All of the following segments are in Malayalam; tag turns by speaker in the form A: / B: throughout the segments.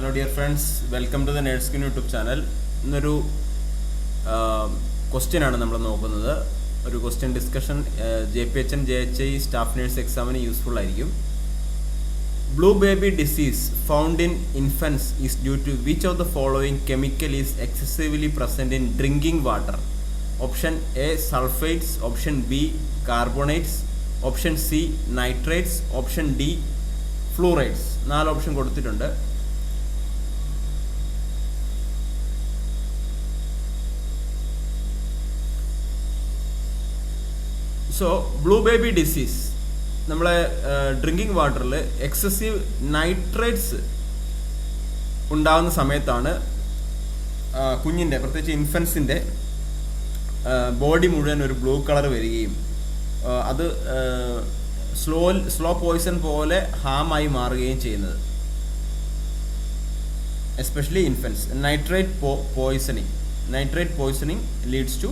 A: Hello dear friends welcome to the nursekin YouTube channel ഇന്നൊരു ക്വസ്റ്റ്യൻ ആണ് നമ്മൾ നോക്കുന്നത്. ഒരു question discussion J P H N J H I staff nurse എക്സാമിന് യൂസ്ഫുൾ ആയിരിക്കും. Blue baby disease found in infants is due to which of the following chemical is excessively present in drinking water option A sulphates option B carbonates option C nitrates option D fluorides നാല് ഓപ്ഷൻ കൊടുത്തിട്ടുണ്ട്. സോ ബ്ലൂ ബേബി ഡിസീസ് നമ്മളെ ഡ്രിങ്കിങ് വാട്ടറിൽ എക്സസീവ് നൈട്രേറ്റ്സ് ഉണ്ടാകുന്ന സമയത്താണ് കുഞ്ഞിന്റെ പ്രത്യേകിച്ച് ഇൻഫൻസിന്റെ ബോഡി മുഴുവൻ ഒരു ബ്ലൂ കളർ വരികയും അത് സ്ലോ സ്ലോ പോയിസൺ പോലെ ഹാമായി മാറുകയും ചെയ്യുന്നത്. Especially infants nitrate poisoning nitrate poisoning leads to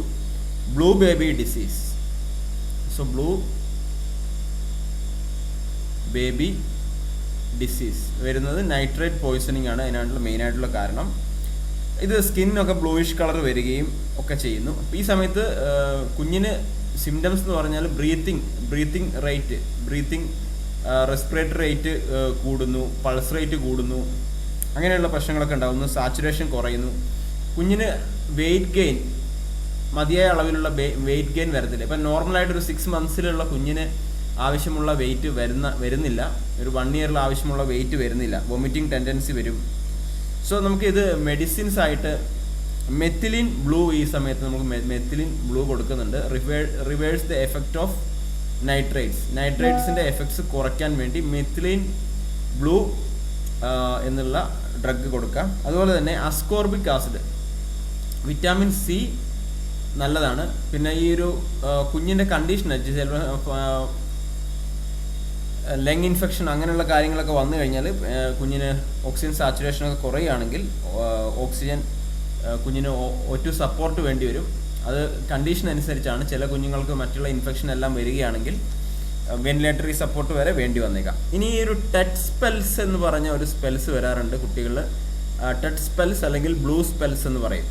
A: blue baby disease so blue. Baby disease വരുന്നത് നൈട്രേറ്റ് പോയിസണിങ് ആണ് അതിനായിട്ടുള്ള മെയിനായിട്ടുള്ള കാരണം. ഇത് സ്കിന്നൊക്കെ ബ്ലൂയിഷ് കളർ വരികയും ഒക്കെ ചെയ്യുന്നു. ഈ സമയത്ത് കുഞ്ഞിന് സിംറ്റംസ് എന്ന് പറഞ്ഞാൽ breathing breathing rate breathing respiratory rate കൂടുന്നു പൾസ് റേറ്റ് കൂടുന്നു. അങ്ങനെയുള്ള പ്രശ്നങ്ങളൊക്കെ ഉണ്ടാകുന്നു. സാച്ചുറേഷൻ കുറയുന്നു. കുഞ്ഞിന് വെയിറ്റ് ഗെയിൻ മതിയായ അളവിലുള്ള വെയിറ്റ് ഗെയിൻ വരത്തില്ല. ഇപ്പം നോർമലായിട്ടൊരു സിക്സ് മന്ത്സിലുള്ള കുഞ്ഞിന് ആവശ്യമുള്ള വെയിറ്റ് വരുന്ന വരുന്നില്ല. ഒരു വൺ ഇയറിൽ ആവശ്യമുള്ള വെയിറ്റ് വരുന്നില്ല. വൊമിറ്റിംഗ് ടെൻഡൻസി വരും. സോ നമുക്ക് ഇത് മെഡിസിൻസ് ആയിട്ട് മെത്തിലിൻ ബ്ലൂ ഈ സമയത്ത് നമുക്ക് മെത്തിലിൻ ബ്ലൂ കൊടുക്കുന്നുണ്ട്. Reverse the effect of nitrates നൈട്രേറ്റ്സിന്റെ effects കുറയ്ക്കാൻ വേണ്ടി മെത്തിലിൻ ബ്ലൂ എന്നുള്ള ഡ്രഗ് കൊടുക്കാം. അതുപോലെ തന്നെ അസ്കോർബിക് ആസിഡ് വിറ്റാമിൻ സി നല്ലതാണ്. പിന്നെ ഈ ഒരു കുഞ്ഞിന്റെ കണ്ടീഷൻ ലങ് ഇൻഫെക്ഷൻ അങ്ങനെയുള്ള കാര്യങ്ങളൊക്കെ വന്നു കഴിഞ്ഞാൽ കുഞ്ഞിന് ഓക്സിജൻ സാച്ചുറേഷൻ ഒക്കെ കുറയുകയാണെങ്കിൽ ഓക്സിജൻ കുഞ്ഞിന് ഒറ്റ സപ്പോർട്ട് വേണ്ടി വരും. അത് കണ്ടീഷൻ അനുസരിച്ചാണ് ചില കുഞ്ഞുങ്ങൾക്ക് മറ്റുള്ള ഇൻഫെക്ഷൻ എല്ലാം വരികയാണെങ്കിൽ വെന്റിലേറ്ററി സപ്പോർട്ട് വരെ വേണ്ടി വന്നേക്കാം. ഇനി ഈ ഒരു ടെറ്റ് സ്പെൽസ് എന്ന് പറഞ്ഞ ഒരു സ്പെൽസ് വരാറുണ്ട് കുട്ടികളിൽ ടെറ്റ് സ്പെൽസ് അല്ലെങ്കിൽ ബ്ലൂ സ്പെൽസ് എന്ന് പറയും.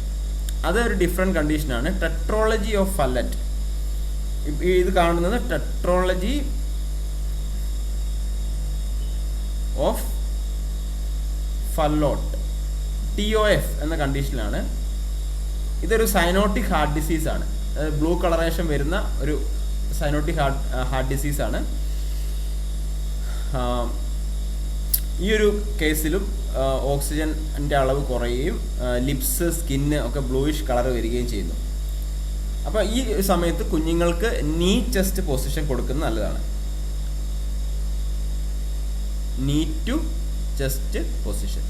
A: അത് ഒരു കണ്ടീഷനാണ് ടെട്രോളജി ഓഫ് ഫല്ലറ്റ് ഇത് കാണുന്നത് tetralogy of Fallot T O F എന്ന കണ്ടീഷനിലാണ് ഇതൊരു സൈനോട്ടിക് ഹാർട്ട് ഡിസീസ് ആണ്. ബ്ലൂ കളറേഷൻ വരുന്ന ഒരു സൈനോട്ടിക് ഹാർട്ട് ഹാർട്ട് ഡിസീസ് ആണ്. ഈ ഒരു കേസിലും ഓക്സിജന്റെ അളവ് കുറയുകയും ലിപ്സ് സ്കിന്ന് ഒക്കെ ബ്ലൂയിഷ് കളർ വരികയും ചെയ്യുന്നു. അപ്പോൾ ഈ സമയത്ത് കുഞ്ഞുങ്ങൾക്ക് നീ ചെസ്റ്റ് പൊസിഷൻ കൊടുക്കുന്നത് നല്ലതാണ്. Knee to chest position.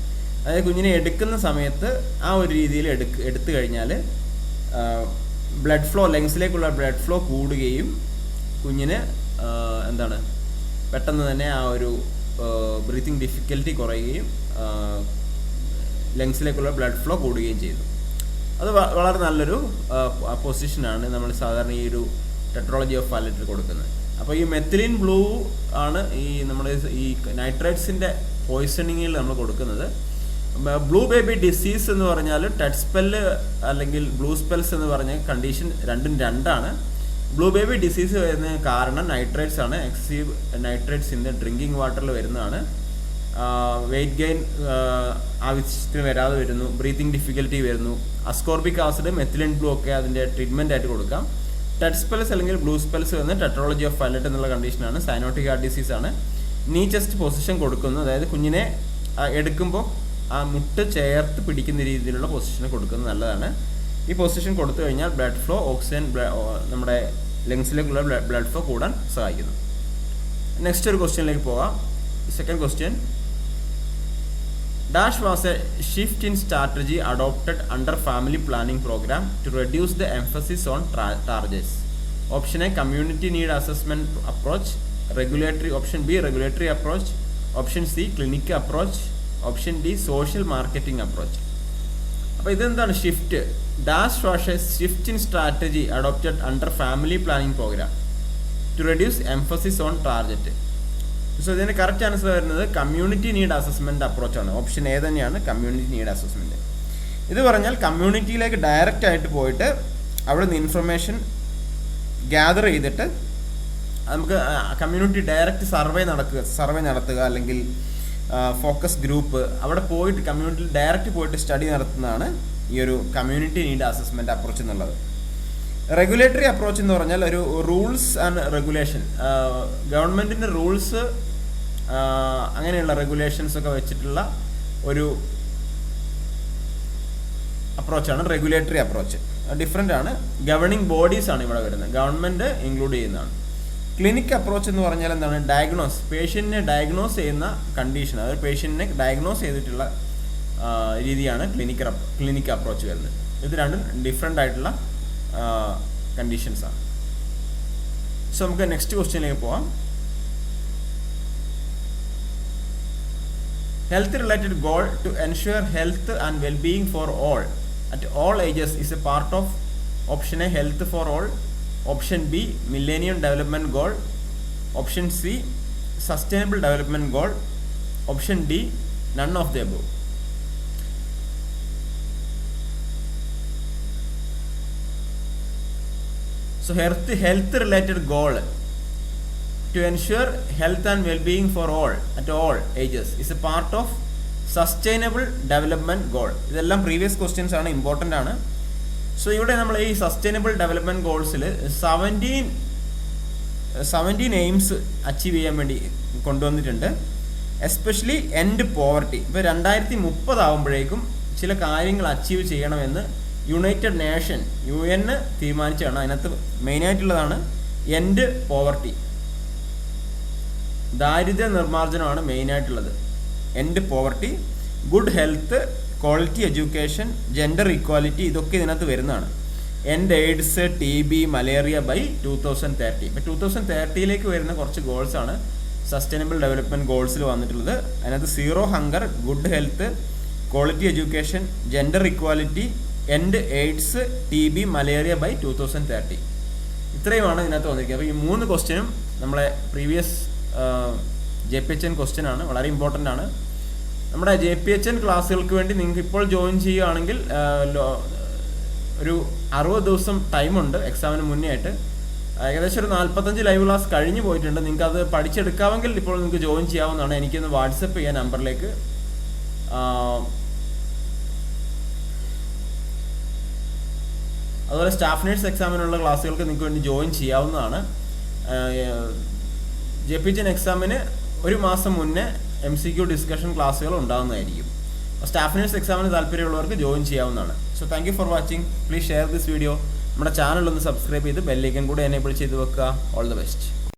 A: അതായത് കുഞ്ഞിനെ എടുക്കുന്ന സമയത്ത് ആ ഒരു രീതിയിൽ എടുക്ക് എടുത്തു കഴിഞ്ഞാൽ ബ്ലഡ് ഫ്ലോ ലങ്സിലേക്കുള്ള ബ്ലഡ് ഫ്ലോ കൂടുകയും കുഞ്ഞിന് എന്താണ് പെട്ടെന്ന് തന്നെ ആ ഒരു ബ്രീത്തിങ് ഡിഫിക്കൽറ്റി കുറയുകയും ലങ്സിലേക്കുള്ള ബ്ലഡ് ഫ്ലോ കൂടുകയും ചെയ്യുന്നു അത് വളരെ നല്ലൊരു പൊസിഷനാണ് നമ്മൾ സാധാരണ ഈ ഒരു ടെട്രോളജി ഓഫ് പാലറ്റിൽ കൊടുക്കുന്നത്. അപ്പോൾ ഈ മെത്തിലിൻ ബ്ലൂ ആണ് ഈ നമ്മുടെ ഈ നൈട്രേറ്റ്സിന്റെ പോയിസണിങ്ങിൽ നമ്മൾ കൊടുക്കുന്നത്. ബ്ലൂ ബേബി ഡിസീസ് എന്ന് പറഞ്ഞാൽ ടെറ്റ് സ്പെല്ല് അല്ലെങ്കിൽ ബ്ലൂ സ്പെൽസ് എന്ന് പറഞ്ഞ കണ്ടീഷൻ രണ്ടും രണ്ടാണ്. ബ്ലൂ ബേബി ഡിസീസ് വരുന്ന കാരണം നൈട്രേറ്റ്സ് ആണ്. എക്സീവ് നൈട്രേറ്റ്സ് ഇൻ ഡ്രിങ്കിങ് വാട്ടറിൽ വരുന്നതാണ്. വെയിറ്റ് ഗെയിൻ ആവശ്യത്തിന് വരാതെ വരുന്നു. ബ്രീത്തിങ് ഡിഫിക്കൽറ്റി വരുന്നു. അസ്കോർബിക് ആസിഡ് മെത്തിലിൻ ബ്ലൂ ഒക്കെ അതിന്റെ ട്രീറ്റ്മെന്റ് ആയിട്ട് കൊടുക്കാം. ടെറ്റ് സ്പെൽസ് അല്ലെങ്കിൽ ബ്ലൂ സ്പെൽസ് വന്ന് ടെട്രോളജി ഓഫ് പൈലറ്റ് എന്നുള്ള കണ്ടീഷനാണ് സൈനോട്ടിക് ഹാർട്ട് ഡിസീസ് ആണ്. നീ ചെസ്റ്റ് പൊസിഷൻ കൊടുക്കുന്നു. അതായത് കുഞ്ഞിനെ എടുക്കുമ്പോൾ ആ മുട്ട് ചേർത്ത് പിടിക്കുന്ന രീതിയിലുള്ള പൊസിഷൻ കൊടുക്കുന്നത് നല്ലതാണ്. ഈ പൊസിഷൻ കൊടുത്തു കഴിഞ്ഞാൽ ബ്ലഡ് ഫ്ലോ ഓക്സിജൻ നമ്മുടെ ലങ്സിലേക്കുള്ള ബ്ലഡ് ഫ്ലോ കൂടാൻ സഹായിക്കുന്നു. നെക്സ്റ്റ് ഒരു ക്വസ്റ്റ്യനിലേക്ക് പോവാം second question dash was a shift in strategy adopted under family planning programme to reduce the emphasis on targets option A community need assessment approach regulatory option B regulatory approach option C clinic approach option D social marketing approach അപ്പോൾ ഇതെന്താണ് shift dash was shift in strategy adopted under family planning programme to reduce emphasis on target so ഇതിന് കറക്റ്റ് ആൻസർ വരുന്നത് community need assessment അപ്രോച്ചാണ് option A തന്നെയാണ് കമ്മ്യൂണിറ്റി നീഡ് അസസ്മെന്റ് ഇത് പറഞ്ഞാൽ കമ്മ്യൂണിറ്റിയിലേക്ക് ഡയറക്റ്റ് ആയിട്ട് പോയിട്ട് അവിടെ നിന്ന് ഇൻഫർമേഷൻ ഗ്യാദർ ചെയ്തിട്ട് നമുക്ക് കമ്മ്യൂണിറ്റി ഡയറക്റ്റ് സർവേ നടക്കുക സർവേ നടത്തുക അല്ലെങ്കിൽ ഫോക്കസ് ഗ്രൂപ്പ് അവിടെ പോയിട്ട് കമ്മ്യൂണിറ്റിയിൽ ഡയറക്റ്റ് പോയിട്ട് സ്റ്റഡി നടത്തുന്നതാണ് ഈ ഒരു കമ്മ്യൂണിറ്റി നീഡ് അസസ്മെന്റ് അപ്രോച്ച് എന്നുള്ളത്. റെഗുലേറ്ററി അപ്രോച്ച് എന്ന് പറഞ്ഞാൽ ഒരു റൂൾസ് ആൻഡ് റെഗുലേഷൻ ഗവൺമെന്റിന്റെ റൂൾസ് അങ്ങനെയുള്ള റെഗുലേഷൻസ് ഒക്കെ വെച്ചിട്ടുള്ള ഒരു അപ്രോച്ചാണ് റെഗുലേറ്ററി അപ്രോച്ച് ഡിഫറെന്റ് ആണ്. ഗവർണിംഗ് ബോഡീസ് ആണ് ഇവിടെ വരുന്നത്. ഗവൺമെന്റ് ഇൻക്ലൂഡ് ചെയ്യുന്നതാണ്. ക്ലിനിക് അപ്രോച്ച് എന്ന് പറഞ്ഞാൽ എന്താണ്? ഡയഗ്നോസ് പേഷ്യന്റിനെ ഡയഗ്നോസ് ചെയ്യുന്ന കണ്ടീഷൻ അതായത് പേഷ്യന്റിനെ ഡയഗ്നോസ് ചെയ്തിട്ടുള്ള രീതിയാണ് ക്ലിനിക് ക്ലിനിക് അപ്രോച്ച് വരുന്നത്. ഇത് രണ്ടും ഡിഫറെന്റ് ആയിട്ടുള്ള കണ്ടീഷൻസാണ് സോ നമുക്ക് നെക്സ്റ്റ് ക്വസ്റ്റ്യനിലേക്ക് പോവാം. Health related goal to ensure health and wellbeing for all at all ages is a part of option A health for all option B millennium development goal option C sustainable development goal option D none of the above so health health related goal to ensure health and well-being for all at all ages is a part of sustainable development goal ഇതെല്ലാം പ്രീവിയസ് ക്വസ്റ്റ്യൻസ് ആണ് ഇമ്പോർട്ടന്റ് ആണ്. സോ ഇവിടെ നമ്മൾ ഈ സസ്റ്റൈനബിൾ ഡെവലപ്മെന്റ് ഗോൾസിൽ സെവന്റീൻ സെവന്റീൻ എയിംസ് അച്ചീവ് ചെയ്യാൻ വേണ്ടി കൊണ്ടുവന്നിട്ടുണ്ട്. എസ്പെഷ്യലി എൻഡ് പോവർട്ടി ഇപ്പോൾ രണ്ടായിരത്തി മുപ്പതാവുമ്പോഴേക്കും ചില കാര്യങ്ങൾ അച്ചീവ് ചെയ്യണമെന്ന് യുണൈറ്റഡ് നേഷൻ യു എൻ തീരുമാനിച്ചാണ് അതിനകത്ത് മെയിനായിട്ടുള്ളതാണ് എൻഡ് പോവർട്ടി ദാരിദ്ര്യ നിർമ്മാർജനമാണ് മെയിനായിട്ടുള്ളത് end poverty good health quality education gender equality ഇതൊക്കെ ഇതിനകത്ത് വരുന്നതാണ്. End AIDS T B malaria by two thousand thirty ഇപ്പം ടൂ തൗസൻഡ് തേർട്ടിയിലേക്ക് വരുന്ന കുറച്ച് ഗോൾസാണ് സസ്റ്റൈനബിൾ ഡെവലപ്മെന്റ് ഗോൾസിൽ വന്നിട്ടുള്ളത്. അതിനകത്ത് zero hunger good health quality education gender equality end AIDS T B malaria by two thousand thirty ഇത്രയുമാണ് ഇതിനകത്ത് വന്നിരിക്കുന്നത്. അപ്പോൾ ഈ മൂന്ന് ക്വസ്റ്റ്യനും നമ്മളെ previous J P H N question ആണ്. വളരെ ഇമ്പോർട്ടന്റ് ആണ്. നമ്മുടെ ജെ പി എച്ച് എൻ ക്ലാസ്സുകൾക്ക് വേണ്ടി നിങ്ങൾക്ക് ഇപ്പോൾ ജോയിൻ ചെയ്യുകയാണെങ്കിൽ ഒരു അറുപത് ദിവസം ടൈമുണ്ട് എക്സാമിന് മുന്നേ ആയിട്ട്. ഏകദേശം ഒരു നാൽപ്പത്തഞ്ച് ലൈവ് ക്ലാസ് കഴിഞ്ഞു പോയിട്ടുണ്ട്. നിങ്ങൾക്ക് അത് പഠിച്ചെടുക്കാമെങ്കിൽ ഇപ്പോൾ നിങ്ങൾക്ക് ജോയിൻ ചെയ്യാവുന്നതാണ്. എനിക്കൊന്ന് വാട്സപ്പ് ചെയ്യാൻ നമ്പറിലേക്ക്. അതുപോലെ സ്റ്റാഫ് നേഴ്സ് എക്സാമിനുള്ള ക്ലാസ്സുകൾക്ക് നിങ്ങൾക്ക് വേണ്ടി ജോയിൻ ചെയ്യാവുന്നതാണ്. ജെ പി ജൻ എക്സാമിന് ഒരു മാസം മുന്നേ എം സി ക്യു ഡിസ്കഷൻ ക്ലാസ്സുകൾ ഉണ്ടാകുന്നതായിരിക്കും സ്റ്റാഫ് നേഴ്സ് എക്സാമിന് താല്പര്യമുള്ളവർക്ക് ജോയിൻ ചെയ്യാവുന്നതാണ്. So thank you for watching please share this video നമ്മുടെ ചാനൽ ഒന്ന് സബ്സ്ക്രൈബ് ചെയ്ത് ബെല്ലൈക്കൻ കൂടെ എനേബിൾ ചെയ്ത് വെക്കുക. All the best